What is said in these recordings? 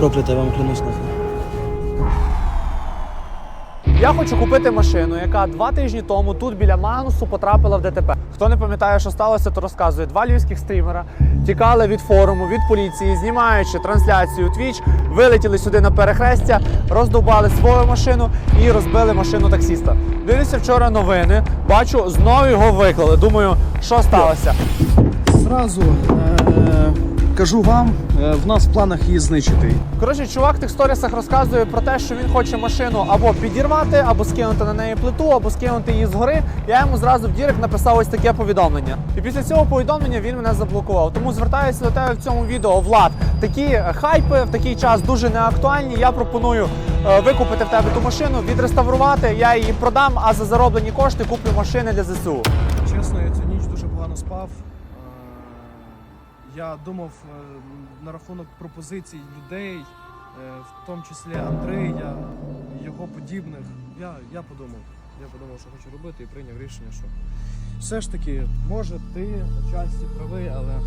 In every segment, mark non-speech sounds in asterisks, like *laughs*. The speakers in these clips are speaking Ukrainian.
проклята, я вам клянусь нахуй. Я хочу купити машину, яка два тижні тому тут біля Магнусу потрапила в ДТП. Хто не пам'ятає, що сталося, то розказує. Два львівських стрімера тікали від форуму, від поліції, знімаючи трансляцію Twitch, вилетіли сюди на перехрестя, роздовбали свою машину і розбили машину таксіста. Дивлюся вчора новини, бачу, знову його виклали. Думаю, що сталося? Зразу е, кажу вам, е, в нас в планах її знищити. Коротше, чувак в тих сторісах розказує про те, що він хоче машину або підірвати, або скинути на неї плиту, або скинути її згори. Я йому зразу в Дірект написав ось таке повідомлення. І після цього повідомлення він мене заблокував. Тому звертаюся до тебе в цьому відео. Влад, такі хайпи в такий час дуже неактуальні. Я пропоную е, викупити в тебе ту машину, відреставрувати. Я її продам, а за зароблені кошти куплю машини для ЗСУ. Чесно, я цю ніч дуже погано спав. Е, Я думав е, на рахунок пропозицій людей, е, в тому числі Андрея, його подібних. Я, я подумав. Я подумав, що хочу робити, і прийняв рішення, що все ж таки, може, ти отчасті правий, але.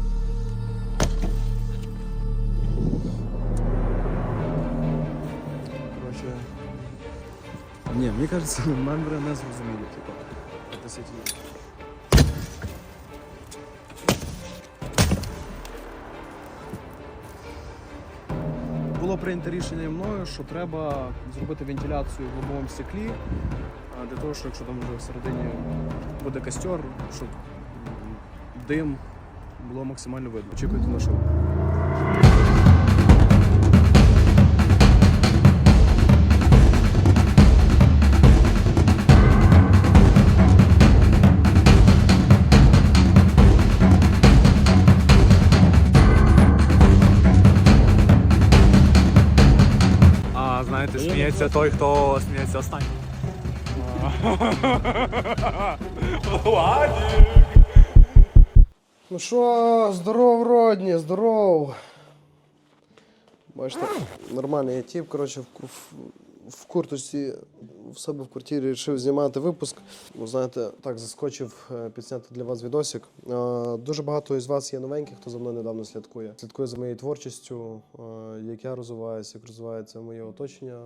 Коротше. Ні, мені кажеться, *laughs* мембри не зрозуміли, типу, относительно. Прийнято рішення мною, що треба зробити вентиляцію в лобовому стеклі, для того, що якщо там вже всередині буде костер, щоб дим було максимально видно. Очікуйте на шоу. Сміється той, хто сміється останнім. Ну що, здоров, родні, здоров. Бачите, нормальний я тіп, коротше, в, в, в курточці в себе в квартирі вирішив знімати випуск. Ну, знаєте, так заскочив е, підзняти для вас відосик. Е, Дуже багато із вас є новеньких, хто за мною недавно слідкує. Слідкує за моєю творчістю, е, як я розвиваюся, як розвивається моє оточення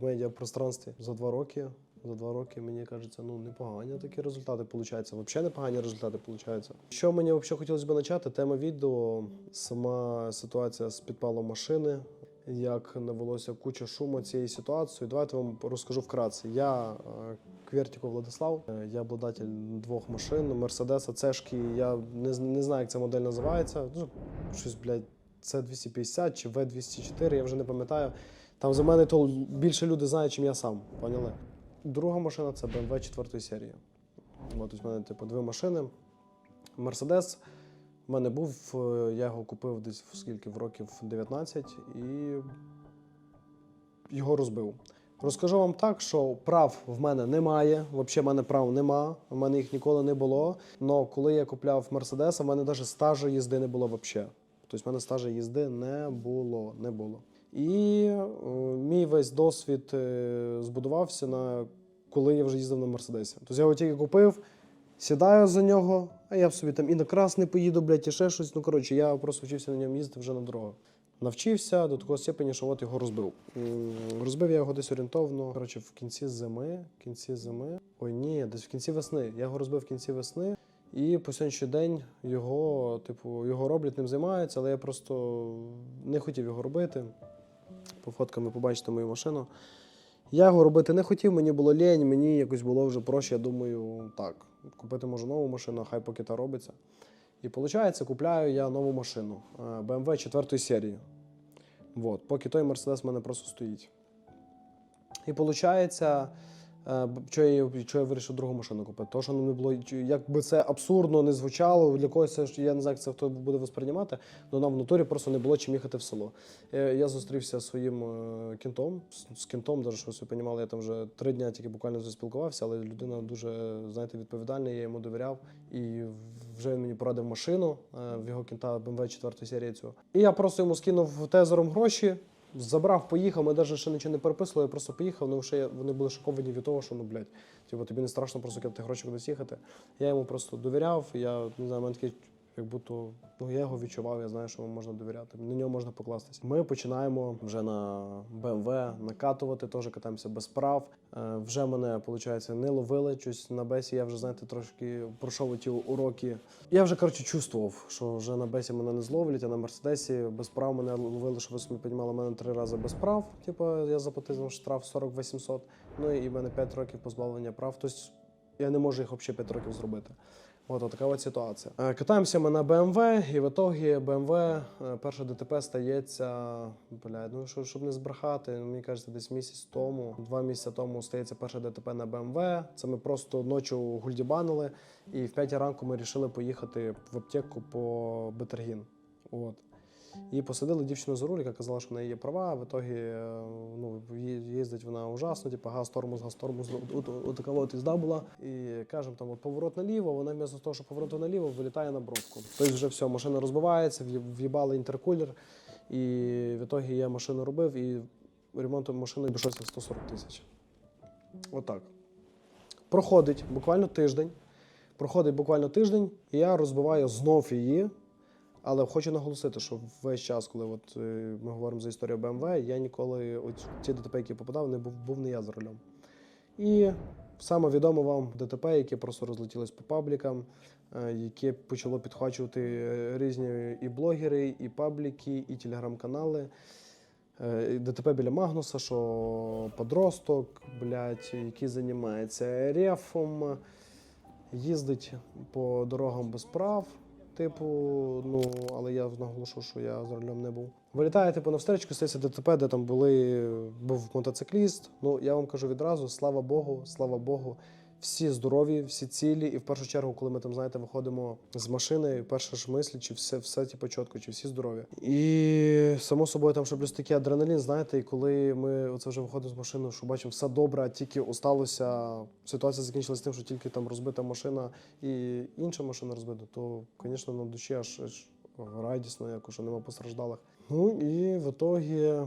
в медіапространстві за два роки. За два роки мені кажеться, ну непогані такі результати получаються. Взагалі непогані результати получаються. Що мені взагалі хотілося б почати? Тема відео, сама ситуація з підпалом машини, як навелося куча шуму цієї ситуації. Давайте вам розкажу вкратце. Я е, Квертіков Владислав, е, я обладатель двох машин, Мерседеса, Цешки. Я не, не знаю, як ця модель називається. Ну, щось, блядь, це 250 чи В204, я вже не пам'ятаю. Там за мене то більше люди знають, чим я сам. Поняли? Друга машина це BMW 4 серії. От в мене, типу, дві машини. Мерседес. У мене був, е, я його купив десь в скільки в років 19 і його розбив. Розкажу вам так, що прав в мене немає. Взагалі, в мене прав нема. У мене їх ніколи не було. Але коли я купляв Мерседес, у мене навіть стажу їзди не було взагалі. Тобто, в мене стажу їзди не було. Не було. І е, мій весь досвід е, збудувався на коли я вже їздив на Мерседесі. Тобто я його тільки купив, сідаю за нього, а я б собі там і на красний поїду, блядь, і ще щось. Ну коротше, я просто вчився на ньому їздити вже на дорогах. Навчився до такого степені, що от його розбив. Розбив я його десь орієнтовно. Коротше, в кінці зими. В кінці зими. Ой, ні, десь в кінці весни. Я його розбив в кінці весни. І по сьогоднішній день його, типу, його роблять, ним займаються, але я просто не хотів його робити. По фоткам ви побачите мою машину. Я його робити не хотів, мені було лінь, мені якось було вже проще. Я думаю, так, купити можу нову машину, хай поки та робиться. І виходить, купляю я нову машину е, BMW 4 серії. Вот, поки той Mercedes в мене просто стоїть. І виходить, що я, що я вирішив другу машину купити. Тому що не було, як би це абсурдно не звучало, для когось це я не знаю, як це хто буде восприймати, але нам в натурі просто не було чим їхати в село. Е, Я зустрівся своїм е, кінтом, з, кінтом, даже, щоб ви розуміли, я там вже три дні тільки буквально спілкувався, але людина дуже, знаєте, відповідальна, я йому довіряв. І вже він мені порадив машину е, в його кінта BMW 4 серії цього. І я просто йому скинув тезером гроші. Забрав, поїхав, ми навіть ще нічого не переписували, я просто поїхав, ну ще вони були шоковані від того, що ну блядь, типу, тобі не страшно просто кидати гроші кудись їхати. Я йому просто довіряв, я не знаю, мене такий як будто ну, я його відчував, я знаю, що йому можна довіряти. На нього можна покластися. Ми починаємо вже на BMW накатувати, теж катаємося без прав. Е, вже мене, виходить, не ловили. Щось на бесі я вже, знаєте, трошки пройшов ті уроки. Я вже коротше чувствував, що вже на бесі мене не зловлять, а на мерседесі без прав мене ловили, що ви собі піднімали мене три рази без прав. Типу, я заплатив штраф 40 800, ну і мене 5 років позбавлення прав. Тобто я не можу їх взагалі 5 років зробити. От, така от ситуація. Е, Катаємося ми на BMW, і в ітогі BMW, е, перше ДТП стається, блядь, ну що, щоб не збрехати, мені кажеться, десь місяць тому, два місяці тому стається перше ДТП на BMW. Це ми просто ночі гульдібанили, і в 5 ранку ми вирішили поїхати в аптеку по Бетергін. От. І посадили дівчину за руль, яка казала, що в неї є права. В ітогі е, ну, їздить вона ужасно, типу газ тормоз, газ тормоз. От, от, їзда була. І кажемо, там от поворот наліво, вона вмісто того, що повороту наліво, вилітає на бровку. Тобто вже все, машина розбивається, в'їбали інтеркулер. І в ітогі я машину робив, і ремонтом машини обійшовся 140 тисяч. Отак. Проходить буквально тиждень. Проходить буквально тиждень, і я розбиваю знов її. Але хочу наголосити, що весь час, коли от, е, ми говоримо за історію BMW, я ніколи от ті ДТП, які попадав, не був, був не я за рулем. І саме відомо вам ДТП, яке просто розлетілось по паблікам, е, яке почало підхвачувати е, різні і блогери, і пабліки, і телеграм-канали. ДТП біля Магнуса, що подросток, блядь, який займається рефом, їздить по дорогам без прав. Типу, ну, але я наголошу, що я за рулем не був. Вилітає, типу, на встречку, стається ДТП, де там були, був мотоцикліст. Ну, я вам кажу відразу, слава Богу, слава Богу, всі здорові, всі цілі. І в першу чергу, коли ми там, знаєте, виходимо з машини, перша ж мисль, чи все, все типу, чітко, чи всі здорові. І само собою там ще плюс такий адреналін, знаєте, і коли ми оце вже виходимо з машини, що бачимо, все добре, а тільки осталося. Ситуація закінчилася тим, що тільки там розбита машина і інша машина розбита, то, звісно, на душі аж, аж радісно, якось, що нема постраждалих. Ну і в ітогі е,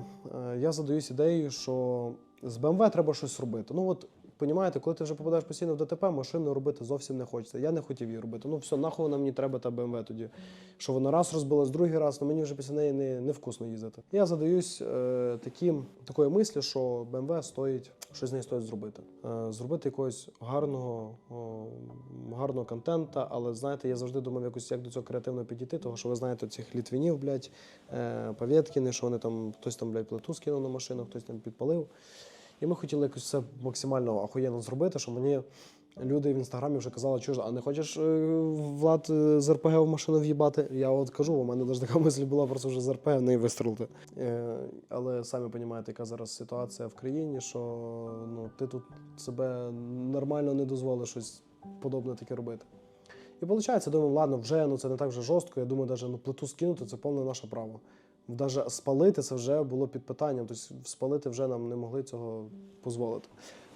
я задаюсь ідеєю, що з БМВ треба щось робити. Ну от Понімаєте, коли ти вже попадаєш постійно в ДТП, машину робити зовсім не хочеться. Я не хотів її робити. Ну все, нахуй вона мені треба та БМВ тоді. Що вона раз розбилась, другий раз, ну мені вже після неї не, не вкусно їздити. Я задаюсь е, таким, такою мислю, що БМВ стоїть, щось з нею стоїть зробити. Е, зробити якогось гарного, о, гарного контента, але знаєте, я завжди думав якось як до цього креативно підійти, тому що ви знаєте цих літвінів, блядь, е, Павєткіни, що вони там, хтось там, блядь, плиту скинув на машину, хтось там підпалив. І ми хотіли якось все максимально охуєнно зробити, що мені люди в інстаграмі вже казали, що а не хочеш е, Влад е, з РПГ в машину в'їбати? Я от кажу, у мене навіть така мисль була просто вже з РПГ в неї вистрелити. Е, але самі розумієте, яка зараз ситуація в країні, що ну, ти тут себе нормально не дозволиш щось подобне таке робити. І виходить, думаю, ладно, вже ну це не так вже жорстко. Я думаю, навіть ну, плиту скинути це повне наше право. Навіть спалити це вже було під питанням. Тобто спалити вже нам не могли цього дозволити.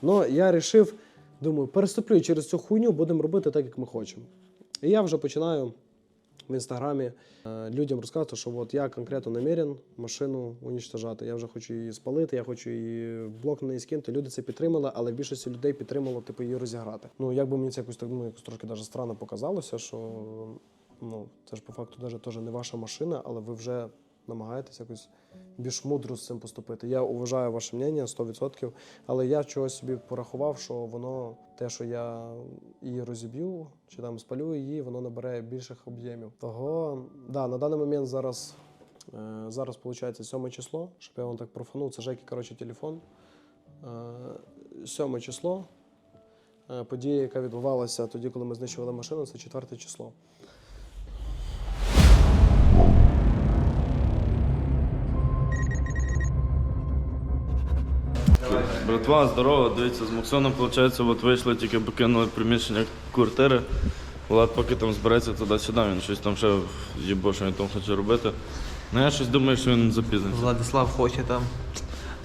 Ну, я вирішив, думаю, переступлю через цю хуйню, будемо робити так, як ми хочемо. І я вже починаю в інстаграмі е, людям розказувати, що от я конкретно намірен машину унічтожати. Я вже хочу її спалити, я хочу її блок на неї скинути. Люди це підтримали, але більшості людей підтримало типу, її розіграти. Ну, як би мені це якось так ну, якось трошки даже странно показалося, що ну, це ж по факту даже теж не ваша машина, але ви вже намагаєтесь якось більш мудро з цим поступити. Я вважаю ваше мнення 100%, але я чогось собі порахував, що воно, те, що я її розіб'ю чи там спалю її, воно набере більших об'ємів. Того, да, на даний момент зараз, е, зараз виходить 7 число, щоб я вам так профанув, це Жеки, коротше, телефон. Е, 7 число. Е, Подія, яка відбувалася тоді, коли ми знищували машину, це 4 число. Братва, здорово, дивіться, з Максоном, виходить, от вийшли, тільки покинули приміщення квартири. Влад поки там збереться туди-сюди, він щось там ще їбо, що він там хоче робити. Ну я щось думаю, що він запізнився. Владислав хоче там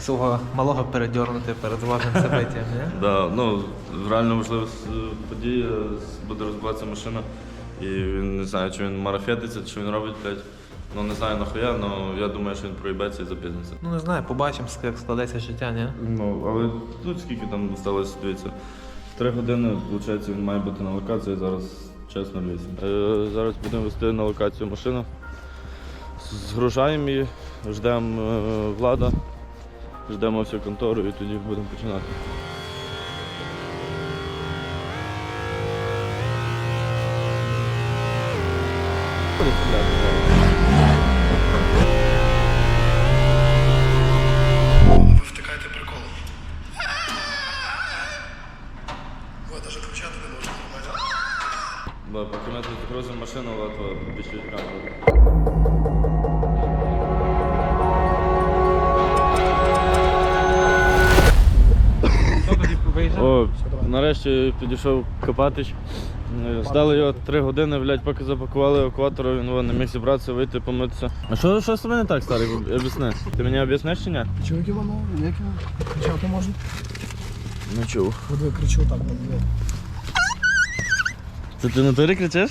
свого малого передьорнути перед важним событием, не? *laughs* Да, ну, реально важлива е, подія, буде розбиватися машина. І він не знаю, чи він марафетиться, чи він робить, блядь. Ну не знаю нахуя, але я думаю, що він проїбеться і запізниться. Ну не знаю, побачимо, як складеться життя, ні? Ну, але тут скільки там залишилось, дивіться. Три години, виходить, він має бути на локації. Зараз Чесно, 8. Е, зараз будемо вести на локацію машину. Згружаємо її, ждемо е, влада, ждемо всю контору і тоді будемо починати. Підійшов Копатич. Е, Ждали його три години, блядь, поки запакували евакуатор, він вон, не міг зібратися, вийти, помитися. А що, що з тобою не так, старий? Об'ясни. Ти мені об'ясниш чи ні? Чоловіки воно, як його кричати можуть? Не чув. От кричу так, от ви. Це ти на турі кричиш?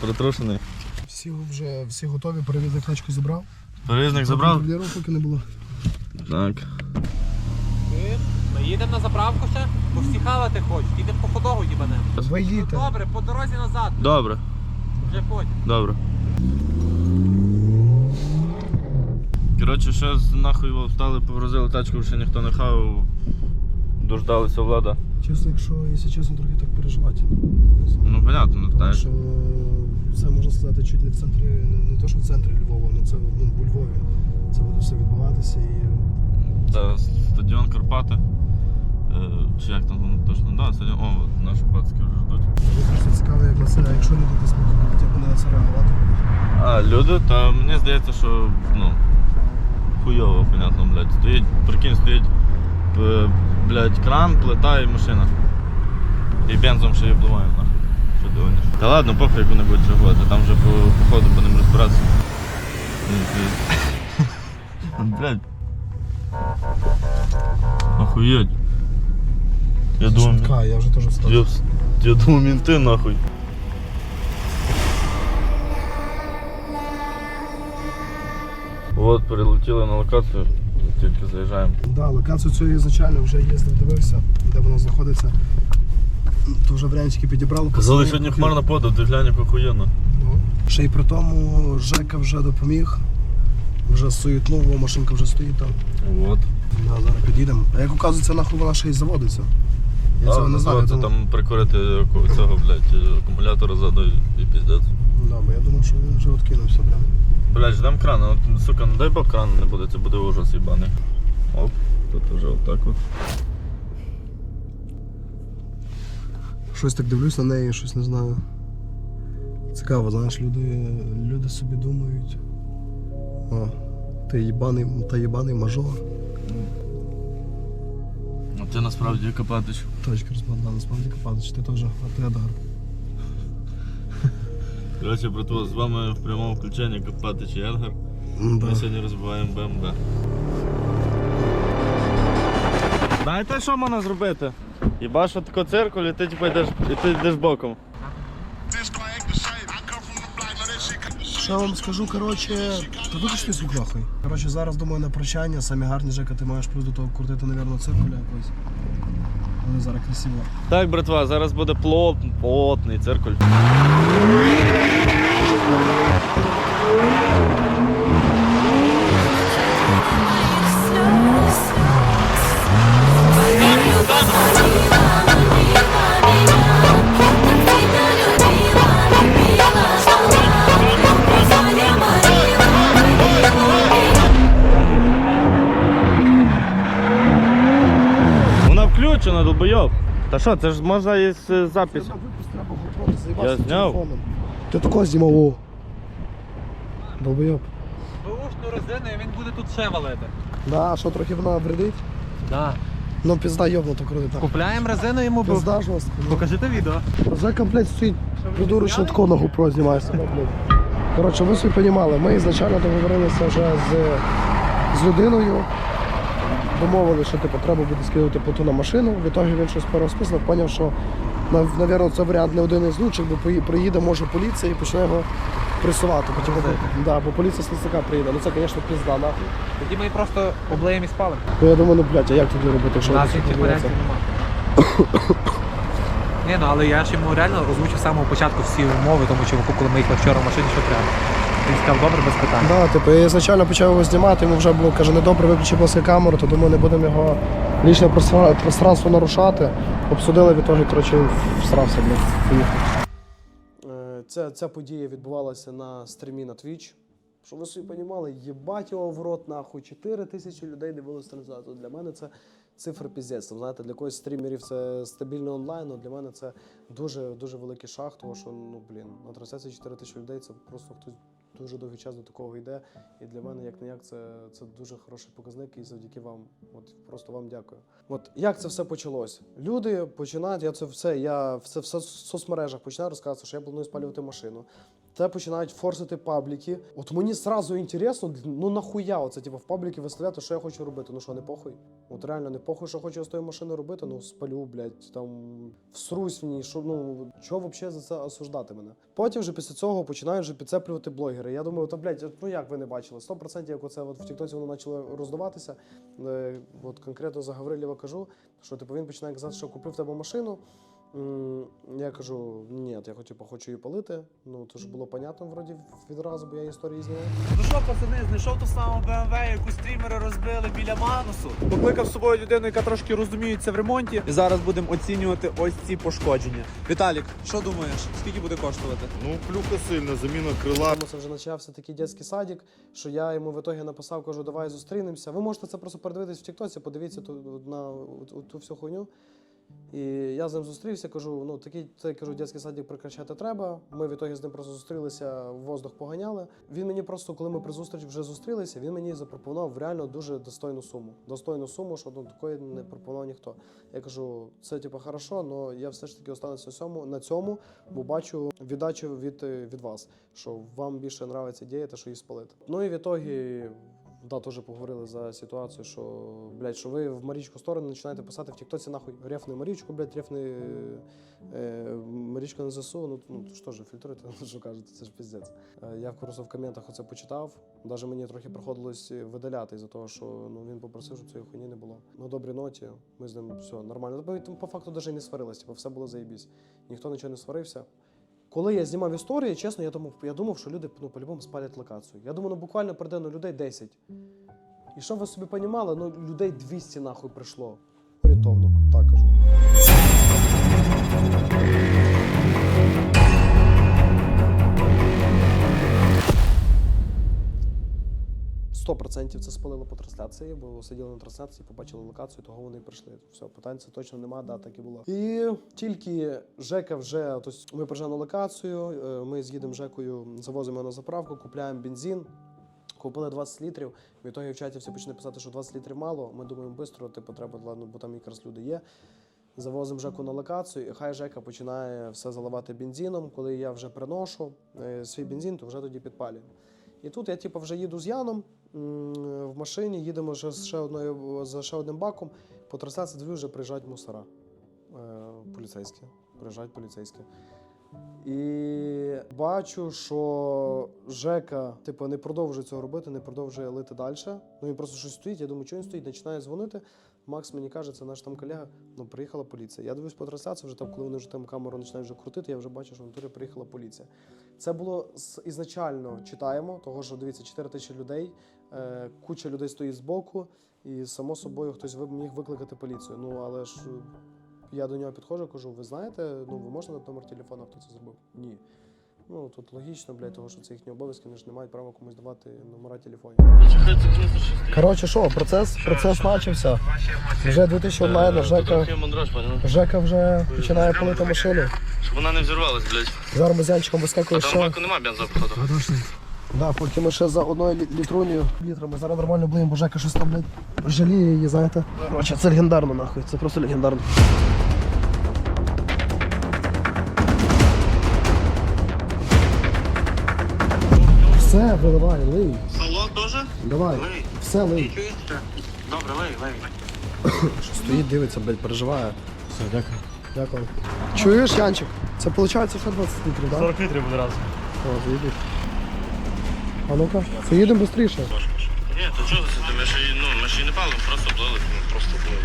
Притрушений. Всі вже всі готові, перевізник тачку забрав. Перевізник забрав? Контролерів поки не було. Так. Ми їдемо на заправку ще, бо всі хавати хочуть, їдемо по ходогу їбанемо. Ви їдьте. Добре, по дорозі назад, Добре, вже потім. добре. Коротше, ще з нахуй його встали, погрузили тачку, ще ніхто не хавав. Дождалися влада. Чесно, якщо, якщо чесно, трохи так переживати. Ну, понятно, ну Тому так. що це можна сказати чуть не в центрі, не, не то, що в центрі Львова, але це ну, у Львові. Це буде все відбуватися і Це стадіон Карпати. Е, Чи як там воно точно? Да, стадіон. О, наші пацки вже ждуть. мені просто цікаво, як на це, якщо люди будуть хоча б на це реагувати. А, люди, та мені здається, що ну. Хуйово, понятно, блядь. Стоїть, прикинь, стоїть, е, блядь, кран, плита і машина. І бензом ще й обливаємо нахуй. Що ти гониш? Та ладно, похуй, як вони будуть реагувати, там вже по, по ходу будемо розбиратися. *laughs* Блядь. Охуєть. Я думаю, Швидка, я вже теж встав. я, я думаю, мінти нахуй. От, перелетіли на локацію, тільки заїжджаємо. Да, локацію цю ізначально вже їздив, дивився, де вона знаходиться. То вже варіантики підібрали. Казали, сьогодні хмарна пода, ти глянь, як охуєнно. Ну, Ще й при тому Жека вже допоміг. Вже суетнув, машинка вже стоїть там. От. Да, зараз підійдемо. А як оказується, нахуй вона ще й заводиться. Я цього не знаю. я Це думав- там прикурити цього, блядь, акумулятора ззаду і піздець. Да, бо я думав, що він вже откинувся прям. Блядь, ждем крана, от, сука, ну дай Бог крана не буде, це буде ужас їбаний. Оп, тут вже отак от. Щось так дивлюсь на неї, щось не знаю. Цікаво, знаєш, люди, люди собі думають. О, ти їбаний, та їбаний мажор. А ти насправді Копатич. Точка розпадна, насправді Копатич, ти теж, а ти Едгар. Коротше, братво, з вами в прямому включенні Копатич і Едгар. Да. Ми сьогодні розбиваємо БМВ. Знаєте, що можна зробити? Хіба що тако циркуль, і ти типу йдеш, і ти йдеш боком. Що я вам скажу, коротше, та виключно звук нахуй. Коротше, зараз думаю на прощання, самі гарні Жека, ти маєш плюс до того крутити, напевно, циркуля якось. Вони зараз красиво. Так, братва, зараз буде плот, плотний циркуль. Включена, долбойоб. Та що, це ж можна із е, запису. Я зняв. Ти такого знімав, о. Долбойоб. Бушну резину і він буде тут ще валити. Да, що трохи вона вредить? Да. Ну пізда йобнуто круто так. Купляємо резину йому, бо Пізда жорстко. ну. покажите відео. Жека, блядь, стоїть придурочно тако на GoPro знімає себе, блядь. Коротше, ви собі розуміли, ми ізначально договорилися вже з, з людиною. Домовили, що типу, треба буде скинути плату на машину. В ітогі він щось перерозписав, зрозумів, що нав- навірно це варіант не один із лучших, бо приїде може поліція і почне його пресувати. Потім, да, бо поліція з лісака приїде. Ну це, звісно, пізда нахуй. Тоді ми просто облеємо і спалимо. Ну я думаю, ну блядь, а як тоді робити, якщо У нас інших варіантів немає. *coughs* Ні, ну але я ж йому реально озвучив з самого початку всі умови, тому що коли ми їхали вчора в машині, що треба. Він сказав, добре, без питань. Да, типу, я ізначально почав його знімати, йому вже було, каже, недобре виключив будь ласка, камеру, то думаю, не будемо його лічне пространство нарушати. Обсудили, в ітогі, коротше, всрався, блядь. Е, Ця, ця подія відбувалася на стрімі на Twitch. Щоб ви собі розуміли, їбать його в рот нахуй. 4 тисячі людей дивилися трансляцію. Для мене це цифра піздець. Знаєте, для когось стрімерів це стабільний онлайн, але для мене це дуже дуже великий шаг, тому що ну блін, на трансляції 4 тисячі людей це просто хтось дуже довгий час до такого йде. І для мене, як не як, це, це дуже хороший показник, і завдяки вам. От просто вам дякую. От як це все почалось? Люди починають, я це все, я все в соц- соцмережах починаю розказувати, що я планую спалювати машину. Це починають форсити пабліки. От мені сразу інтересно, ну нахуя оце типу, в пабліки виставляти, що я хочу робити. Ну що, не похуй? От реально не похуй, що хочу з тої машини робити. Ну спалю, блядь, там всрусь в ній. Що ну чого взагалі за це осуждати мене? Потім вже після цього починають вже підцеплювати блогери. Я думаю, то блядь, ну як ви не бачили? 100% як оце от в Тіктоці воно почало роздуватися. Е, от конкретно за Гаврилєва кажу, що типу він починає казати, що купив в тебе машину. Я кажу, ні, я хочу, типу, хочу її палити. Ну, то ж було понятно вроді відразу, бо я історії зняв. Ну що, пацани, знайшов ту саму BMW, яку стрімери розбили біля Манусу. Покликав з собою людину, яка трошки розуміється в ремонті. І зараз будемо оцінювати ось ці пошкодження. Віталік, що думаєш, скільки буде коштувати? Ну, плюха сильна, заміна крила. Це вже почався такий дитячий садик, що я йому в ітогі написав, кажу, давай зустрінемося. Ви можете це просто передивитись в Тіктоці, подивіться ту, на ту всю хуйню. І я з ним зустрівся, кажу, ну такий цей кажу, дитячий садик прекращати треба. Ми в ітогі з ним просто зустрілися, в воздух поганяли. Він мені просто, коли ми при зустрічі вже зустрілися, він мені запропонував реально дуже достойну суму. Достойну суму, що ну, такої не пропонував ніхто. Я кажу, це типу хорошо, але я все ж таки остануся цьому, на цьому, бо бачу віддачу від, е, від вас, що вам більше ідея, те, що її спалити. Ну і в ітогі. Да, теж поговорили за ситуацію, що, блядь, що ви в Марічку сторону починаєте писати в Тіктоці нахуй рефни Марічку, блядь, рефни е, Марічку на ЗСУ. Ну, ну то що ж, фільтруйте, *laughs* що кажете, це ж піздець. Е, я просто в коментах оце почитав. Навіть мені трохи приходилось видаляти із-за того, що ну, він попросив, щоб цієї хуйні не було. На добрій ноті ми з ним все нормально. Бо По факту навіть не сварилися, типу, все було заєбісь. Ніхто нічого не сварився. Коли я знімав історії, чесно, я думав, я думав, що люди ну, по-любому спалять локацію. Я думаю, ну буквально прийде ну, людей 10. І щоб ви собі понімали, ну людей 200 нахуй прийшло. 100% це спалило по трансляції, бо сиділи на трансляції, побачили локацію, того вони прийшли. Все, питань це точно нема, да, так і було. І тільки Жека вже тобто ми приїжджаємо на локацію. Е, ми з їдемо Жекою, завозимо на заправку, купляємо бензин. Купили 20 літрів, в ітогі в чаті все почне писати, що 20 літрів мало. Ми думаємо швидко, типу, треба, ладно, бо там якраз люди є. Завозимо Жеку на локацію, і хай Жека починає все заливати бензином. Коли я вже приношу е, свій бензин, то вже тоді підпалюємо. І тут я, типу, вже їду з Яном в машині, їдемо ще з ще одною, за ще одним баком. По трансляції дві вже приїжджають мусора е, поліцейські. Приїжджають поліцейські. І бачу, що Жека, типу, не продовжує цього робити, не продовжує лити далі. Ну він просто щось стоїть. Я думаю, що він стоїть, починає дзвонити. Макс мені каже, це наш там колега. Ну, приїхала поліція. Я дивлюсь по трансляції, вже там, коли вони вже там камеру починають вже крутити, я вже бачу, що в натурі приїхала поліція. Це було ізначально читаємо, того що дивіться, 4 тисячі людей, е, куча людей стоїть збоку, і само собою хтось міг викликати поліцію. Ну але ж. Е, Я до нього підходжу, кажу, ви знаєте, ну ви можете дати номер телефону, хто це зробив? Ні. Ну тут логічно, блядь, того, що це їхні обов'язки, вони ж не мають права комусь давати номера телефонів. Коротше, що, процес, процес почався. Вже 2000 онлайн, Жека, Жека вже починає палити машину. Щоб вона не взірвалась, блядь. Зараз ми з Янчиком вискакує А там ще. баку нема. Да, поки ми ще за одною лі- літрунею літрами зараз нормально блин, бо Жека щось там, блядь, жаліє її, знаєте. Коротше, це легендарно нахуй, це просто легендарно. Все, виливай, лий. Салон теж? Давай. Все, лий. Добре, лей, лей. Що стоїть, дивиться, блядь, переживає. Все, дякую. Дякую. Чуєш, Янчик? Це виходить ще 20 літрів, так? 40 літрів буде раз. О, заїдеш. А ну-ка, поїдемо швидше. Ні, то чого це? Ми ж ну, ми ж її не палимо, просто плили. Просто плили.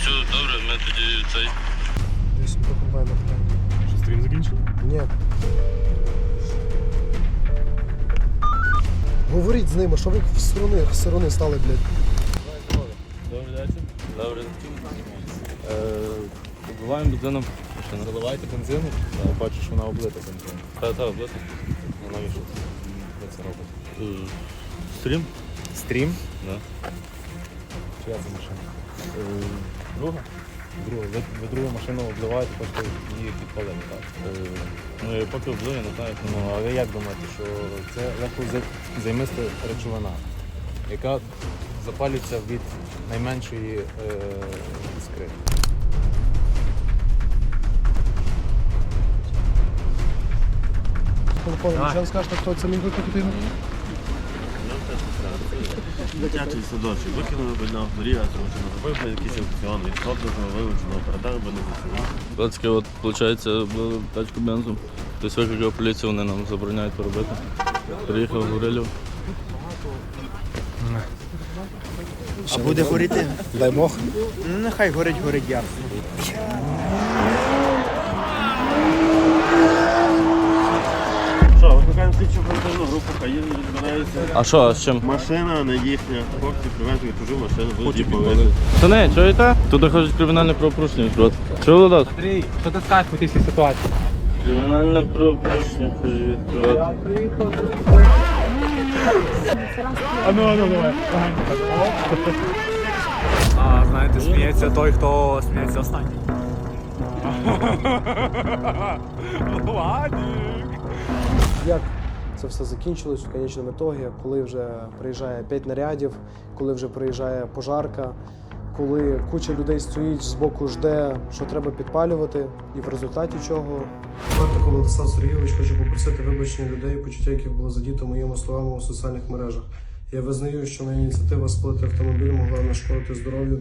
Все, добре, ми тоді цей. Десь комбайн закінчили? Ні. Говоріть з ними, що ви в сторони, в сторони стали, блядь. Добрий вечір. Добре. Побуваємо бензином. Заливайте бензину, бачу, що вона облита бензином. Та, та, облити. Ну навіщо це робите? Е, Стрім? Стрім? Да. Чия це машина? Друга? Друга. Ви, ви другу машину обливаєте, просто її підпалили, так? Е, Ну, я поки облив, я не знаю. як Ну, а ви як думаєте, що це легко за- займиста речовина, яка запалюється від найменшої е, іскри? Телефон, що скажете, хто це міг його? Дитячий садочок. Викинули б на горі, тому що зробив би якийсь аукціон, від хлопців вилучено, передали би на ЗСУ. Бацьки, от, виходить, були тачку бензу. Хтось викликав поліцію, вони нам забороняють робити. Приїхав Гурилів. А буде горіти? Дай Бог. Ну нехай горить, горить ясно. Що, слідчу оперативну групу, хай їде розбирається. А що, а з чим? Машина не їхня. Хлопці привезли чужу машину, будуть її. Та не, чуєте? Тут хочуть кримінальне правопорушення відкривати. Чули, Владос? Андрій, що ти скажеш по цій всій ситуації? Кримінальне правопорушення хочуть відкривати. А знаєте, сміється той, хто сміється останній. *laughs* Як це все закінчилось в конечному ітогі, коли вже приїжджає 5 нарядів, коли вже приїжджає пожарка, коли куча людей стоїть з боку жде, що треба підпалювати, і в результаті чого. Братико Владислав Сергійович хочу попросити вибачення людей, почуття яких було задіто моїми словами у соціальних мережах. Я визнаю, що моя ініціатива спалити автомобіль могла нашкодити здоров'ю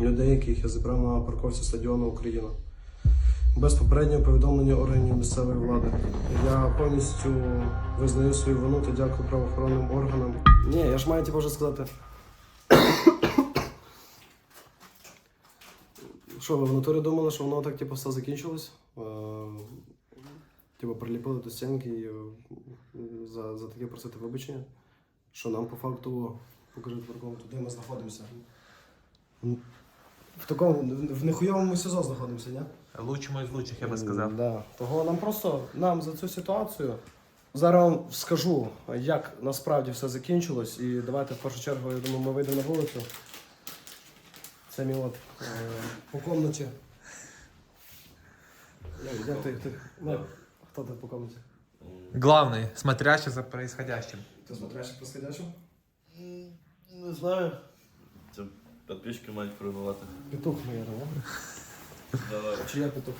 людей, яких я зібрав на парковці стадіону Україна без попереднього повідомлення органів місцевої влади. Я повністю визнаю свою вину та дякую правоохоронним органам. Ні, я ж маю типу вже сказати. *coughs* Що, ви в натурі думали, що воно так типу, все закінчилось? Е, Типу приліпили до стінки і е, за, за таке просити вибачення? Що нам по факту покажуть парковку, де ми знаходимося. В такому в нехуйовому СІЗО знаходимося, ні? Лучшому із лучших, я би сказав. Да. Того нам просто нам за цю ситуацію. Зараз вам скажу, як насправді все закінчилось. І давайте в першу чергу, я думаю, ми вийдемо на вулицю. Це мій от е, по комнаті. Як, як ти, ти, ну, хто ти по комнаті? Главний, смотрящий за происходящим. Ти смотряєш происходящим? Не знаю. Це підписчики мають прибувати. Петух, наверное, да? Чи я петух?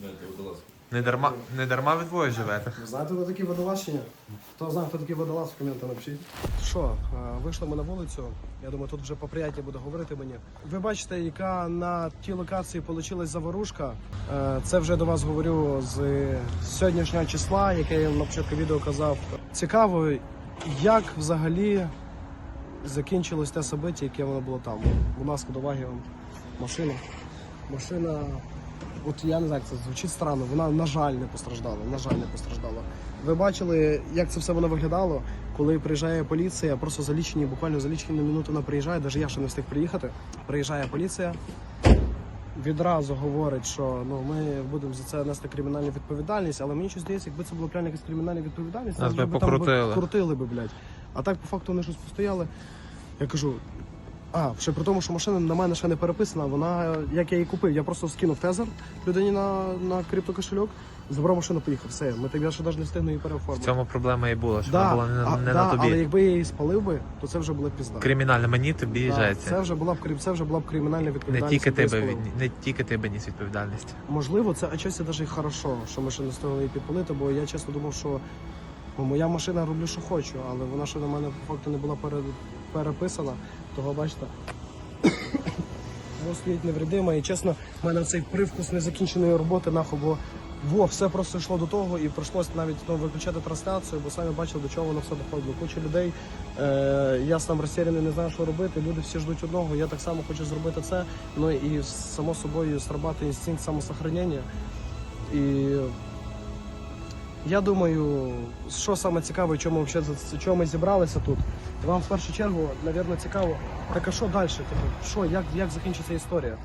дайте, будь. Не дарма, не дарма ви двоє живете. Ви знаєте, хто такий водолаз чи ні? Хто знає, хто такий водолаз, в коменти напишіть. Що, е, вийшли ми на вулицю. Я думаю, тут вже поприятні буде говорити мені. Ви бачите, яка на тій локації вийшла заворушка. Е, Це вже до вас говорю з сьогоднішнього числа, яке я на початку відео казав. Цікаво, як взагалі закінчилось те собиття, яке воно було там. Будь ласка, до уваги вам машина. Машина От я не знаю, як це звучить странно. Вона, на жаль, не постраждала. На жаль, не постраждала. Ви бачили, як це все воно виглядало, коли приїжджає поліція, просто за лічені, буквально за лічені минути вона приїжджає, навіть я ще не встиг приїхати. Приїжджає поліція, відразу говорить, що ну ми будемо за це нести кримінальну відповідальність, але мені щось здається, якби це була прямо якась кримінальна відповідальність, вже би там покрутили. крутили би, блядь. А так по факту вони щось постояли. Я кажу. А, ще при тому, що машина на мене ще не переписана, вона, як я її купив, я просто скинув тезер людині на, на криптокошельок, забрав машину, поїхав. Все, ми так я ще навіть не встигну її В цьому проблема і була, що да, вона була не, а, не да, на тобі. Але якби я її спалив би, то це вже була б пізда. Кримінальна, мені тобі Да, жеться. це вже була б це вже була б кримінальна Не відповідальність. тільки тебе від- не тільки тебе ніс відповідальність. Можливо, це а отчасті навіть і хорошо, що ми ще не встигли її підпалити, бо я чесно думав, що ну, моя машина роблю, що хочу, але вона ще на мене по факту не була пере... переписана. Того бачите. Воно стоїть невредима, і чесно, в мене цей привкус незакінченої роботи нахуй, бо во, все просто йшло до того і прийшлося навіть ну, виключати трансляцію, бо самі бачили, до чого воно все доходило. Куча людей, е, я сам розсірений, не знаю, що робити. Люди всі ждуть одного. Я так само хочу зробити це. Ну і само собою срабатує інстинкт самосохранення. І я думаю, що саме цікаве, чому ми зібралися тут. Вам в першу чергу, мабуть, цікаво, так а що далі? Типу, що, як, як закінчиться історія?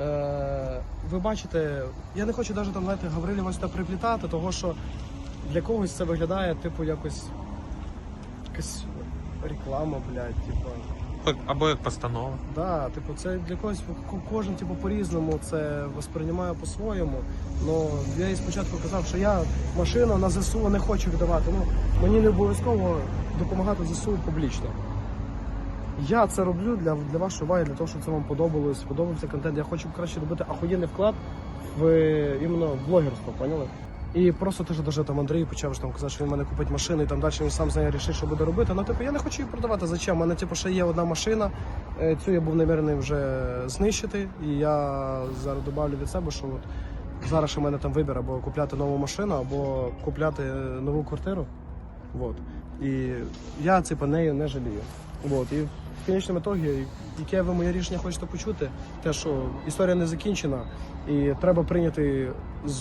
Е, ви бачите, я не хочу навіть там, знаєте, Гаврилі ось так приплітати, того що для когось це виглядає, типу, якось якась реклама, блядь, типу. Або як постанова. Да, типу, це для когось кожен типу по-різному це восприймає по-своєму. Ну я і спочатку казав, що я машину на ЗСУ не хочу віддавати. Ну мені не обов'язково допомагати ЗСУ публічно. Я це роблю для, для вашої уваги, для того, щоб це вам подобалось, подобався контент. Я хочу краще робити ахуєнний вклад в іменно блогерство, поняли? І просто теж даже там Андрій почав там казати, що він мене купить машину і там далі він сам з нею рішить, що буде робити. Ну, типу, я не хочу її продавати. Зачем? У мене типу, ще є одна машина. Е, Цю я був намірений вже знищити. І я зараз добавлю від себе, що от зараз в мене там вибір або купляти нову машину, або купляти нову квартиру. Вот. І я типу, нею не жалію. Вот. І в кінечному ітогі, яке ви моє рішення хочете почути, те, що історія не закінчена, і треба прийняти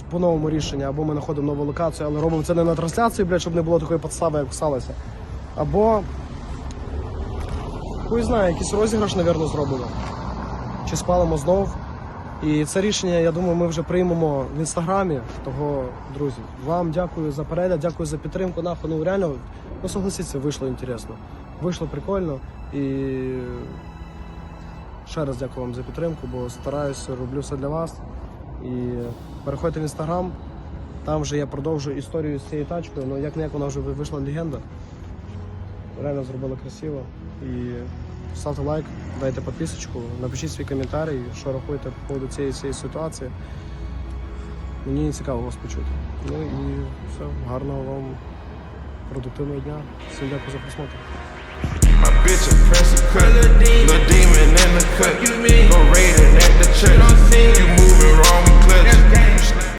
по-новому рішення, або ми знаходимо нову локацію, але робимо це не на трансляції, блядь, щоб не було такої підстави, як сталося. Або хуй знає, якийсь розіграш, напевно, зробимо. Чи спалимо знов. І це рішення, я думаю, ми вже приймемо в інстаграмі. Того, друзі, вам дякую за перегляд, дякую за підтримку. Нахуй, ну реально, ну согласіться, вийшло інтересно. Вийшло прикольно. І ще раз дякую вам за підтримку, бо стараюся, роблю все для вас. І переходьте в інстаграм. Там вже я продовжую історію з цією тачкою. Ну як не як вона вже вийшла легенда. Реально зробила красиво. І ставте лайк, дайте підписочку, напишіть свій коментарі, що рахуєте по поводу цієї, цієї ситуації. Мені цікаво вас почути. Ну і все, гарного вам продуктивного дня. Всім дякую за просмотр. Bitch a press a cut. Little demon in the cut. Go raiding at the church. You moving wrong with clutch.